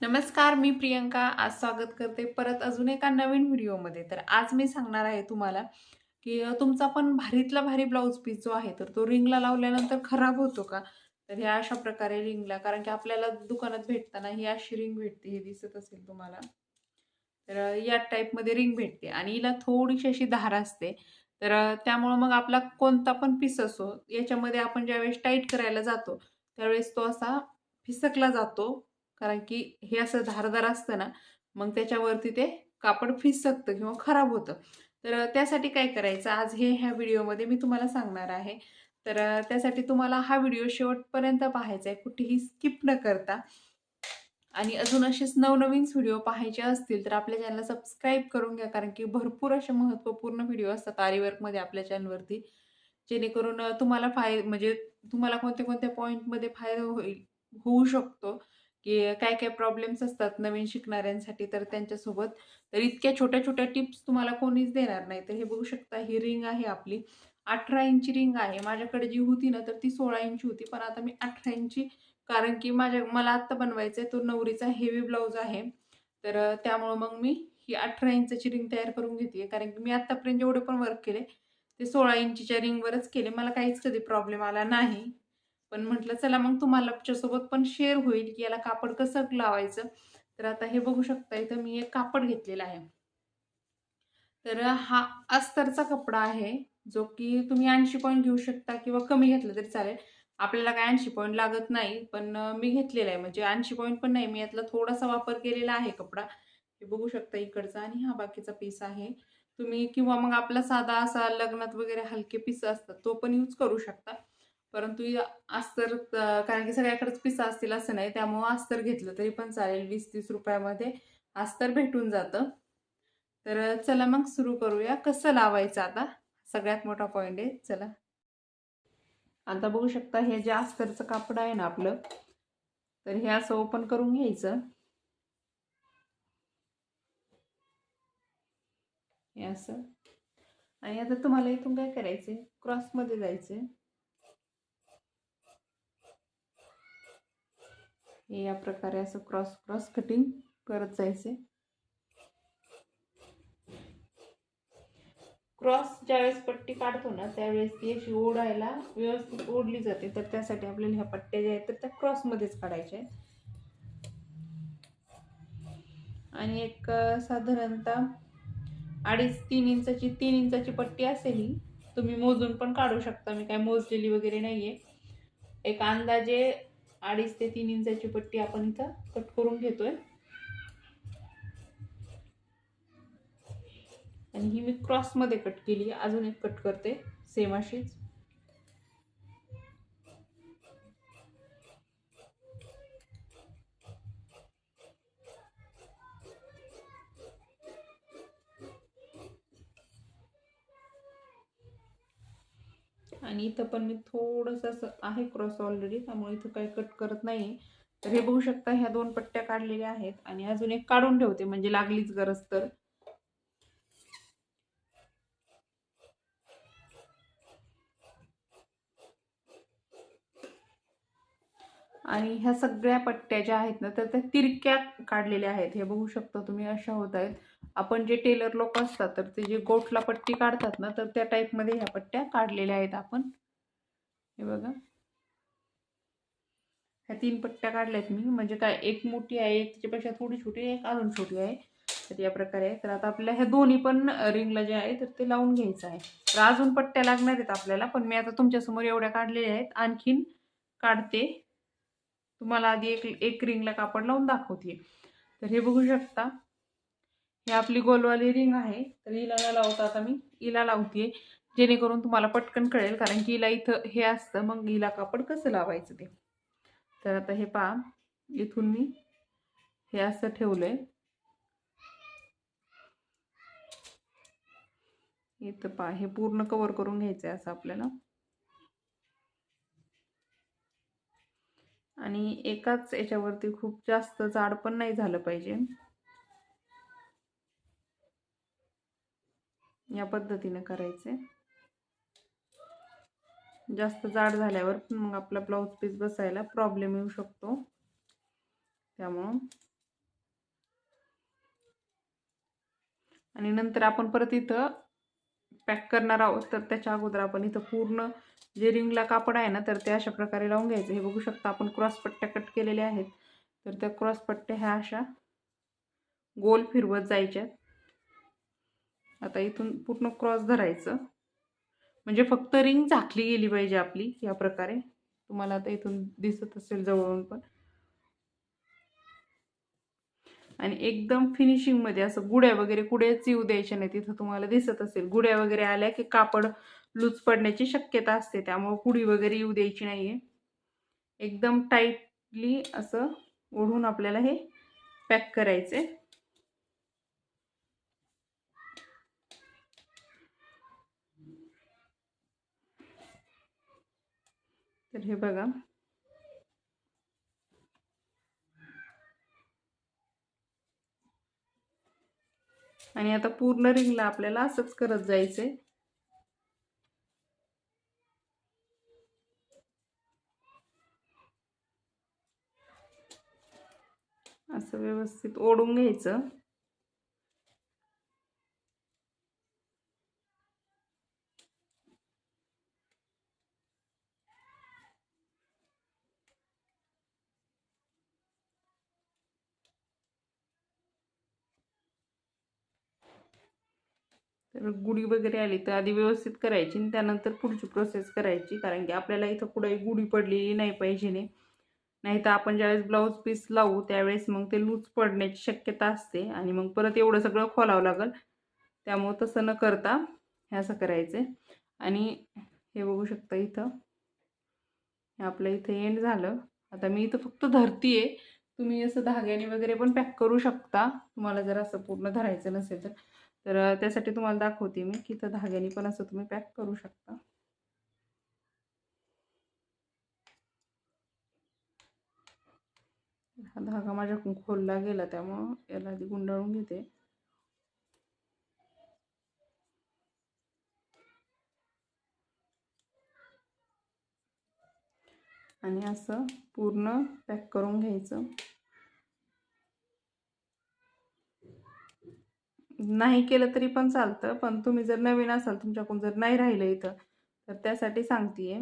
नमस्कार मी प्रियंका. आज स्वागत करते परत अजून एका नवीन व्हिडिओमध्ये. तर आज मी सांगणार आहे तुम्हाला की तुमचा पण भारीतला भारी ब्लाऊज पीस जो आहे तर तो रिंगला लावल्यानंतर खराब होतो का? तर ह्या अशा प्रकारे रिंगला कारण की आपल्याला दुकानात भेटताना ही अशी रिंग भेटते हे दिसत असेल तुम्हाला. तर या टाईपमध्ये रिंग भेटते आणि हिला थोडीशी अशी धार असते. तर त्यामुळं मग आपला कोणता पण पीस असो याच्यामध्ये आपण ज्यावेळेस टाईट करायला जातो त्यावेळेस तो असा फिसकला जातो. कारण की हे असं धारदार असतं ना मग त्याच्यावरती ते कापड फिसकतं किंवा खराब होतं. तर त्यासाठी काय करायचं? आज हे ह्या व्हिडिओमध्ये मी तुम्हाला सांगणार आहे. तर त्यासाठी तुम्हाला हा व्हिडिओ शेवटपर्यंत पाहायचा आहे. कुठेही स्किप न करता. आणि अजून असेच नवनवीन व्हिडिओ पाहायचे असतील तर आपल्या चॅनलला सबस्क्राईब करून घ्या. कारण की भरपूर असे महत्त्वपूर्ण व्हिडिओ असतात आरीवर्कमध्ये आपल्या चॅनलवरती. जेणेकरून तुम्हाला फाय म्हणजे तुम्हाला कोणत्या कोणत्या पॉईंटमध्ये फायदा होईल होऊ शकतो. की काय काय प्रॉब्लेम्स असतात नवीन शिकणाऱ्यांसाठी तर त्यांच्यासोबत. तर इतक्या छोट्या छोट्या टिप्स तुम्हाला कोणीच देणार नाही. तर हे बघू शकता ही रिंग आहे आपली. अठरा इंची रिंग आहे. माझ्याकडे जी होती ना तर ती सोळा इंची होती. पण आता मी अठरा इंची कारण की माझ्या मला आत्ता बनवायचं आहे तो नवरीचा हेवी ब्लाऊज आहे. तर त्यामुळं मग मी ही अठरा इंचाची रिंग तयार करून घेते. कारण की मी आत्तापर्यंत जेवढे पण वर्क केले ते सोळा इंचीच्या रिंगवरच केले. मला काहीच कधी प्रॉब्लेम आला नाही. पण म्हटलं चला मग तुम्हाला सोबत पण शेअर होईल की याला कापड कसं लावायचं. तर आता हे बघू शकता इथं मी एक कापड घेतलेला आहे. तर हा अस्तरचा कपडा आहे जो की तुम्ही ऐंशी पॉईंट घेऊ शकता किंवा कमी घेतलं तरी चालेल. आपल्याला काय ऐंशी पॉईंट लागत नाही पण मी घेतलेला आहे. म्हणजे ऐंशी पॉईंट पण नाही मी यातला थोडासा वापर केलेला आहे कपडा. हे बघू शकता इकडचा आणि हा बाकीचा पीस आहे. तुम्ही किंवा मग आपला साधा असा लग्नात वगैरे हलके पीस असतात तो पण यूज करू शकता. परंतु अस्तर कारण की सगळ्याकडेच पिसा असतील असं नाही त्यामुळं अस्तर घेतलं तरी पण चालेल. वीस तीस रुपयामध्ये अस्तर भेटून जातं. तर चला मग सुरू करूया. कसं लावायचं आता? सगळ्यात मोठा पॉईंट आहे. चला. आता बघू शकता हे जे अस्तरचं कापड आहे ना आपलं तर हे असं ओपन करून घ्यायचं. हे असं. आणि आता तुम्हाला इथून काय करायचं क्रॉसमध्ये जायचं हे या प्रकारे असं क्रॉस क्रॉस कटिंग करत जायचे. क्रॉस ज्यावेळेस पट्टी काढतो ना त्यावेळेस ती अशी ओढायला व्यवस्थित ओढली जाते. तर त्यासाठी आपल्याला ह्या पट्ट्या ज्या आहेत तर त्या क्रॉसमध्येच काढायच्या आहेत. आणि एक साधारणतः अडीच तीन इंचाची तीन इंचाची पट्टी असेल ही तुम्ही मोजून पण काढू शकता. मी काय मोजलेली वगैरे नाही आहे एक अंदाजे अडीच ते तीन इंचाची पट्टी आपण इथं कट करून घेतोय. आणि ही मी क्रॉसमध्ये कट केली अजून एक कट करते सेम अशीच. आणि इथं पण मी थोडंसं असं आहे क्रॉस ऑलरेडी त्यामुळे इथं काही कट करत नाही तर हे बघू शकता ह्या दोन पट्ट्या काढलेल्या आहेत आणि अजून एक काढून ठेवते म्हणजे लागलीच गरज तर. आणि ह्या सगळ्या पट्ट्या ज्या आहेत ना तर त्या तिरक्या काढलेल्या आहेत. हे बघू शकता तुम्ही अशा होत आहेत. आपण जे टेलर लोक असतात तर ते जे गोठला पट्टी काढतात ना तर त्या टाईपमध्ये ह्या पट्ट्या काढलेल्या आहेत आपण. हे बघा. ह्या तीन पट्ट्या काढल्यात मी. म्हणजे काय एक मोठी आहे एक त्याच्यापेक्षा थोडी छोटी आहे एक अजून छोटी आहे. तर या प्रकारे आहे. तर आता आपल्या ह्या दोन्ही पण रिंगला जे आहे तर ते लावून घ्यायचं आहे. तर अजून पट्ट्या लागणार आहेत आपल्याला पण मी आता तुमच्यासमोर एवढ्या काढलेल्या आहेत. आणखीन काढते. तुम्हाला आधी एक एक रिंगला कापड लावून दाखवते. तर हे बघू शकता. ही आपली गोलवाली रिंग आहे तर हिला लावता आता मी हिला लावते जेणेकरून तुम्हाला पटकन कळेल कारण की हिला इथं हे असतं मग हिला कापड कसं लावायचं ते. तर आता हे पहा इथून मी हे असं ठेवलंय. इथं पहा हे पूर्ण कवर करून घ्यायचं आहे असं आपल्याला. आणि एकाच याच्यावरती खूप जास्त जाड पण नाही झालं पाहिजे. या पद्धतीनं करायचे. जास्त जाड झाल्यावर मग आपला ब्लाऊज पीस बसायला प्रॉब्लेम येऊ शकतो. त्यामुळं. आणि नंतर आपण परत इथं पॅक करणार आहोत तर त्याच्या अगोदर आपण इथं पूर्ण जे रिंगला कापड आहे ना तर ते अशा प्रकारे लावून घ्यायचं. हे बघू शकता आपण क्रॉसपट्ट्या कट केलेल्या आहेत. तर त्या क्रॉसपट्ट्या ह्या अशा गोल फिरवत जायच्यात. आता इथून पूर्ण क्रॉस धरायचं. म्हणजे फक्त रिंग झाकली गेली पाहिजे आपली या प्रकारे. तुम्हाला आता इथून दिसत असेल जवळून पण. आणि एकदम फिनिशिंगमध्ये असं गुड्या वगैरे कुठेच येऊ द्यायच्या नाही तिथं तुम्हाला दिसत असेल. गुड्या वगैरे आल्या की कापड लूज पडण्याची शक्यता असते त्यामुळं कुडी वगैरे येऊ द्यायची नाही आहे एकदम टाईटली असं ओढून आपल्याला हे पॅक करायचे तर हे बघा. आणि आता पूर्ण रिंगला आपल्याला असंच करत जायचंय. असं व्यवस्थित ओढून घ्यायचं. तर गुढी वगैरे आली तर आधी व्यवस्थित करायची आणि त्यानंतर पुढची प्रोसेस करायची. कारण की आपल्याला इथं कुठंही गुढी पडलेली नाही पाहिजे नाही नाही तर आपण ज्यावेळेस ब्लाऊज पीस लावू त्यावेळेस मग ते लूज पडण्याची शक्यता असते आणि मग परत एवढं सगळं खोलावं लागेल. त्यामुळं तसं न करता हे असं करायचं आणि हे बघू शकता इथं. हे आपलं इथं एंड झालं. आता मी इथं फक्त धरती आहे तुम्ही असं धाग्याने वगैरे पण पॅक करू शकता. तुम्हाला जर असं पूर्ण धरायचं नसेल तर. तर त्यासाठी तुम्हाला दाखवते मी की तर धाग्याने पण असं तुम्ही पॅक करू शकता. हा धागा माझ्याकडून खोलला गेला त्यामुळं याला आधी गुंडाळून घेते. आणि असं पूर्ण पॅक करून घ्यायचं. नाही केलं तरी पण चालतं पण तुम्ही जर नवीन असाल तुमच्याकडून जर नाही राहिलं इथं तर त्यासाठी सांगते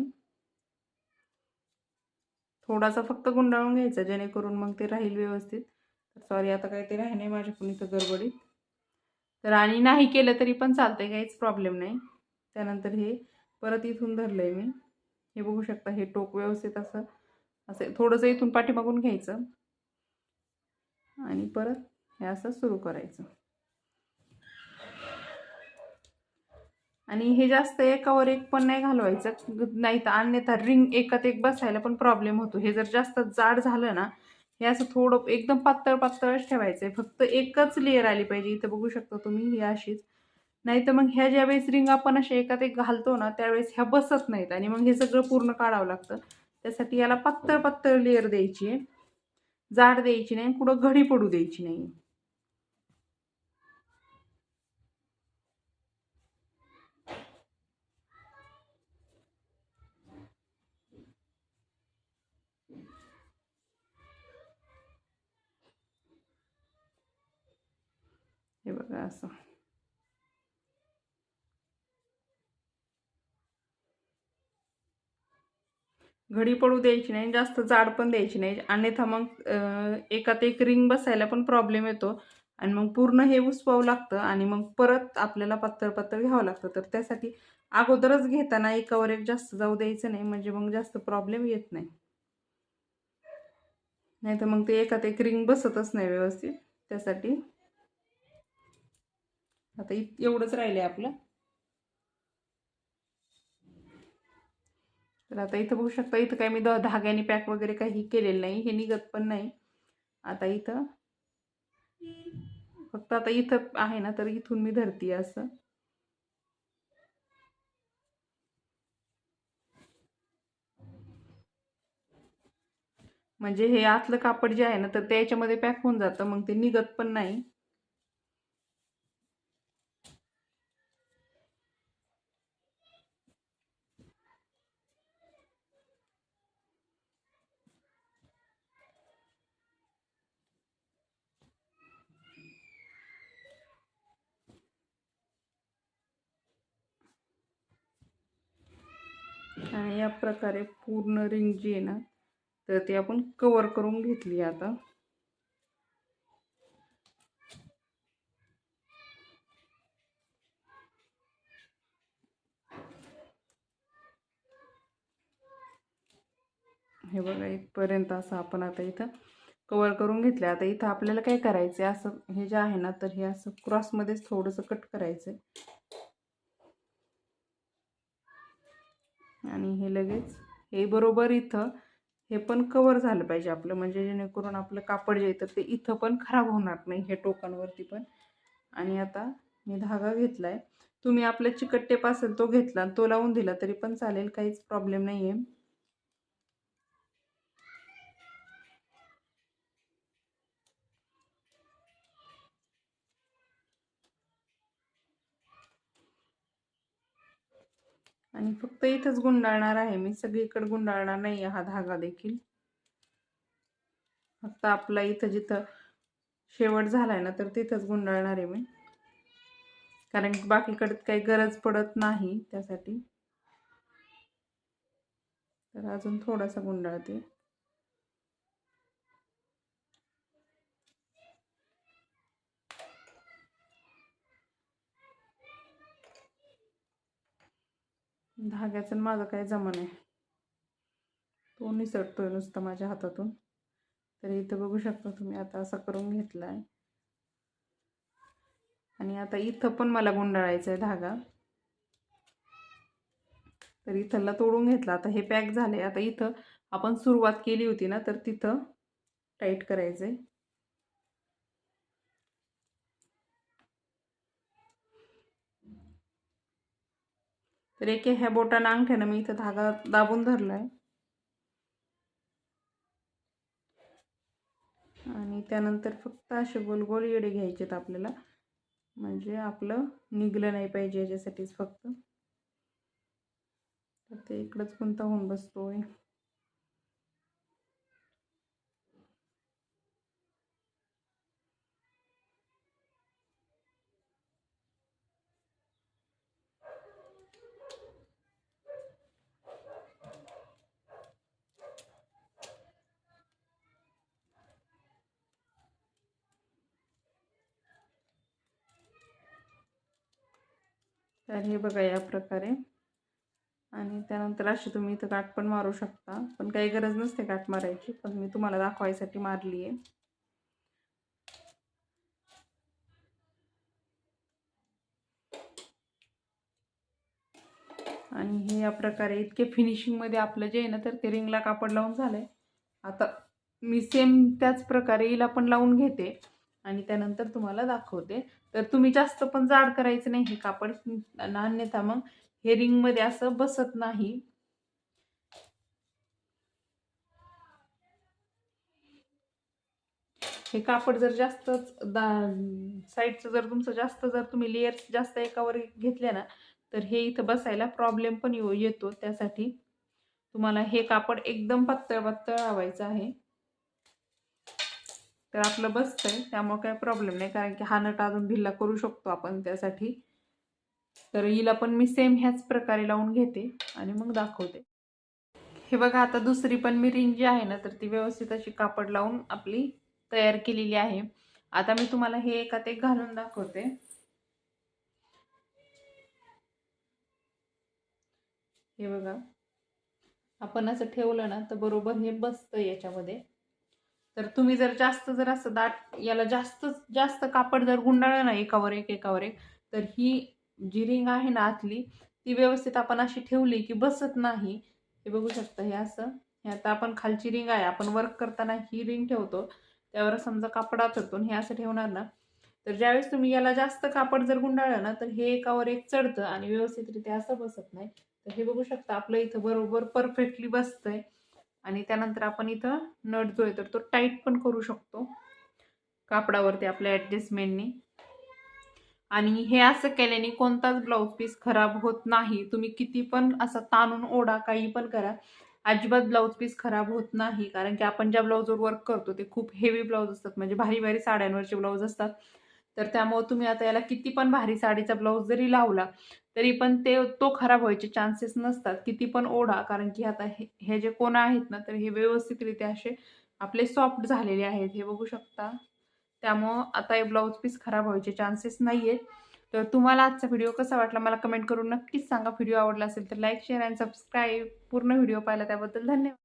थोडासा फक्त गुंडाळून घ्यायचा जेणेकरून मग ते राहील व्यवस्थित. सॉरी आता काही ते राही नाही माझ्याकडून इथं गडबडीत. तर आणि नाही केलं तरी पण चालतंय काहीच प्रॉब्लेम नाही. त्यानंतर हे परत इथून धरलं आहे मी. हे बघू शकता हे टोक व्यवस्थित असं असं थोडंसं इथून पाठीमागून घ्यायचं. आणि परत हे असं सुरू करायचं. आणि हे जास्त एकावर एक पण नाही घालवायचं. नाही तर अन्यथा रिंग एकात एक बसायला पण प्रॉब्लेम होतो. हे जर जास्त जाड झालं ना हे असं थोडं एकदम पातळ पातळच ठेवायचं आहे फक्त एकच लेअर आली पाहिजे. इथं बघू शकता तुम्ही ही अशीच. नाही तर मग ह्या ज्यावेळेस रिंग आपण अशा एकात एक घालतो ना त्यावेळेस ह्या बसत नाहीत. आणि मग हे सगळं पूर्ण काढावं लागतं. त्यासाठी याला पातळ पातळ लेअर द्यायची आहे. जाड द्यायची नाही कुठं घडी पडू द्यायची नाही हे बघा असं. घडी पडू द्यायची नाही जास्त जाड पण द्यायची नाही. अन्यथा मग एकात एक रिंग बसायला पण प्रॉब्लेम येतो. आणि मग पूर्ण हे उसवावं लागतं आणि मग परत आपल्याला पातळ पातळ घ्यावं लागतं. तर त्यासाठी अगोदरच घेताना एकावर एक जास्त जाऊ द्यायचं नाही म्हणजे मग जास्त प्रॉब्लेम येत नाही. नाही तर मग ते एकात एक रिंग बसतच नाही व्यवस्थित. त्यासाठी आता एवढंच राहिलं आहे आपलं. तर आता इथं बघू शकता इथं काय मी द धाग्याने पॅक वगैरे काही केलेलं नाही हे निघत पण नाही. आता इथं फक्त आता इथं आहे ना तर इथून मी धरते असं. म्हणजे हे आतलं कापड जे आहे ना तर त्याच्यामध्ये पॅक होऊन जातं मग ते निघत पण नाही आणि या प्रकारे पूर्ण रिंग जी आहे ना तर ती आपण कवर करून घेतली आता. हे बघा इथपर्यंत असं आपण आता इथं कवर करून घेतलं आता इथं आपल्याला काय करायचं आहे असं हे जे आहे ना तर हे असं क्रॉसमध्येच थोडंसं कट करायचं आहे आणि हे लगेच हे बरोबर इथं हे पण कवर झालं पाहिजे आपलं. म्हणजे जेणेकरून आपलं कापड जे येतं ते इथं पण खराब होणार नाही हे टोकांवरती पण. आणि आता मी धागा घेतला आहे तुम्ही आपलं चिकट टेप असेल तो घेतला तो लावून दिला तरी पण चालेल काहीच प्रॉब्लेम नाही आहे आणि फक्त इथंच गुंडाळणार आहे मी. सगळीकडे गुंडाळणार नाही हा धागा देखील. फक्त आपला इथं जिथं शेवट झालाय ना तर तिथंच गुंडाळणार आहे मी. कारण बाकीकडे काही गरज पडत नाही त्यासाठी. तर अजून थोडासा गुंडाळते. धाग्याचं माझं काही जमन आहे. तो निसटतोय नुसतं माझ्या हातातून. तर इथं बघू शकता तुम्ही आता असं करून घेतला आहे आणि आता इथं पण मला गुंडाळायचं आहे धागा. तर इथला तोडून घेतला. आता हे पॅक झाले आता इथं आपण सुरुवात केली होती ना तर तिथं टाईट करायचं आहे तर एक ह्या बोटानं अंगठ्यानं मी इथं धागा दाबून धरला आहे आणि त्यानंतर फक्त असे गोल गोल येडे घ्यायचेत आपल्याला. म्हणजे आपलं निघलं नाही पाहिजे याच्यासाठीच फक्त. तर ते इकडंच कोणता होऊन बसतोय. तर हे बघा या प्रकारे. आणि त्यानंतर अशी तुम्ही इथं काठ पण मारू शकता. पण काही गरज नसते काठ मारायची. पण मी तुम्हाला दाखवायसाठी मारली आहे आणि हे या प्रकारे इतके फिनिशिंगमध्ये आपलं जे आहे ना तर ते रिंगला कापड लावून झालं आहे आता मी सेम त्याच प्रकारे हिला पण लावून घेते. आणि त्यानंतर तुम्हाला दाखवते. तर तुम्ही जास्त पण जाड करायचं नाही हे कापड अन्यथा मग हे रिंगमध्ये असं बसत नाही. हे कापड जर जास्त दा साईडचं जर तुमचं जास्त जर तुम्ही लेयर्स जास्त एकावर घेतल्या ना तर हे इथं बसायला प्रॉब्लेम पण येतो. त्यासाठी तुम्हाला हे कापड एकदम पातळ पातळ लावायचं आहे. तर आपलं बसतं आहे त्यामुळे काही प्रॉब्लेम नाही. कारण की हा नट अजून भिल्ला करू शकतो आपण त्यासाठी. तर हिला पण मी सेम ह्याच प्रकारे लावून घेते आणि मग दाखवते. हे बघा आता दुसरी पण मी रिंग जी आहे ना तर ती व्यवस्थित अशी कापड लावून आपली तयार केलेली आहे. आता मी तुम्हाला हे एकात एक घालून दाखवते. हे बघा. आपण असं ठेवलं ना तर बरोबर हे बसतं याच्यामध्ये. तर तुम्ही जर जास्त जर असं दाट याला जास्त जास्त कापड जर गुंडाळलं ना एकावर एक एकावर एक तर ही जी रिंग आहे ना आतली ती व्यवस्थित आपण अशी ठेवली की बसत नाही. हे बघू शकता हे असं. हे आता आपण खालची रिंग आहे आपण वर्क करताना ही रिंग ठेवतो. त्यावर समजा कापडात होतो हे असं ठेवणार ना. तर ज्यावेळेस तुम्ही याला जास्त कापड जर गुंडाळलं ना तर हे एकावर एक चढतं आणि व्यवस्थितरित्या असं बसत नाही. तर हे बघू शकता आपलं इथं बरोबर परफेक्टली बसतंय. आणि त्यानंतर आपण इथं नट जो आहे तर तो टाईट पण करू शकतो. कापडावरती आपल्या ॲडजस्टमेंटनी आणि हे असं केल्याने कोणताच ब्लाऊज पीस खराब होत नाही. तुम्ही किती पण असं ताणून ओढा काही पण करा. अजिबात ब्लाऊज पीस खराब होत नाही. कारण की आपण ज्या ब्लाऊजवर वर्क करतो ते खूप हेवी ब्लाऊज असतात. म्हणजे भारी भारी साड्यांवरचे ब्लाऊज असतात. तर त्यामुळे तुम्ही आता याला किती पण भारी साडीचा ब्लाऊज जरी लावला तरी पण ते तो खराब व्हायचे चान्सेस नसतात. किती पण ओढा कारण की आता हे हे जे कोण आहेत ना तर हे व्यवस्थितरित्या असे आपले सॉफ्ट झालेले आहेत हे बघू शकता. त्यामुळं आता हे ब्लाऊज पीस खराब व्हायचे चान्सेस नाही आहेत तर तुम्हाला आजचा व्हिडिओ कसा वाटला मला कमेंट करून नक्कीच सांगा. व्हिडिओ आवडला असेल तर लाईक शेअर अँड सबस्क्राईब पूर्ण व्हिडिओ पाहिला त्याबद्दल धन्यवाद.